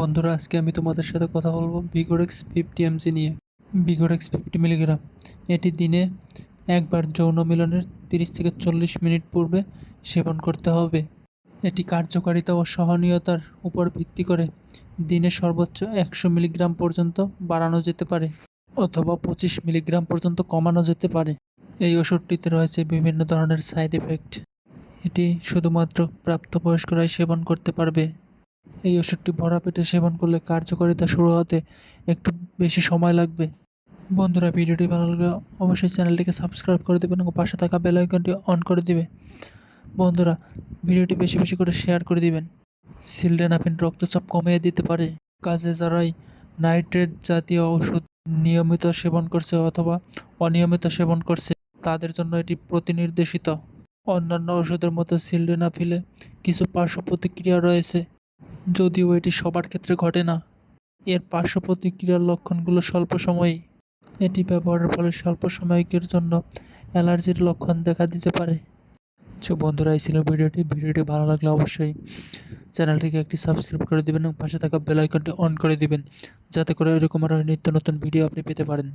বন্ধুরা, আজকে আমি তোমাদের সাথে কথা বলব ভিগোরেক্স ফিফটি এমজি নিয়ে। ভিগোরেক্স ফিফটি মিলিগ্রাম এটি দিনে একবার যৌন মিলনের তিরিশ থেকে চল্লিশ মিনিট পূর্বে সেবন করতে হবে। এটি কার্যকারিতা ও সহনীয়তার উপর ভিত্তি করে দিনে সর্বোচ্চ একশো মিলিগ্রাম পর্যন্ত বাড়ানো যেতে পারে অথবা পঁচিশ মিলিগ্রাম পর্যন্ত কমানো যেতে পারে। এই ওষুধটিতে রয়েছে বিভিন্ন ধরনের সাইড এফেক্ট। এটি শুধুমাত্র প্রাপ্তবয়স্করাই সেবন করতে পারবে। এই ওষুধটি ভরা পেটে সেবন করলে কার্যকারিতা শুরু হতে একটু বেশি সময় লাগবে। বন্ধুরা, ভিডিওটি ভালো লাগলে অবশ্যই চ্যানেলটিকে সাবস্ক্রাইব করে দেবেন এবং পাশে থাকা বেল আইকনটি অন করে দিবে। বন্ধুরা, ভিডিওটি বেশি বেশি করে শেয়ার করে দিবেন। সিলডেনাফিন রক্তচাপ কমিয়ে দিতে পারে। কাজে যারাই নাইট্রেট জাতীয় ওষুধ নিয়মিত সেবন করছে অথবা অনিয়মিত সেবন করছে, তাদের জন্য এটি প্রতিনির্দেশিত। অন্যান্য ওষুধের মতো সিলডেনাফিলে কিছু পার্শ্ব প্রতিক্রিয়া রয়েছে। যদিও এটি সবার ক্ষেত্রে ঘটে না। এর পার্শ্ব প্রতিক্রিয়ার লক্ষণগুলো স্বল্প সময়েই। এটি ব্যবহারের ফলে স্বল্প সময়ের জন্য অ্যালার্জির লক্ষণ দেখা দিতে পারে। তো বন্ধুরা, এই ছিল ভিডিওটি। ভিডিওটি ভালো লাগলে অবশ্যই চ্যানেলটিকে একটি সাবস্ক্রাইব করে দেবেন এবং পাশে থাকা বেল আইকনটি অন করে দিবেন, যাতে করে এরকম আরও নিত্য নতুন ভিডিও আপনি পেতে পারেন।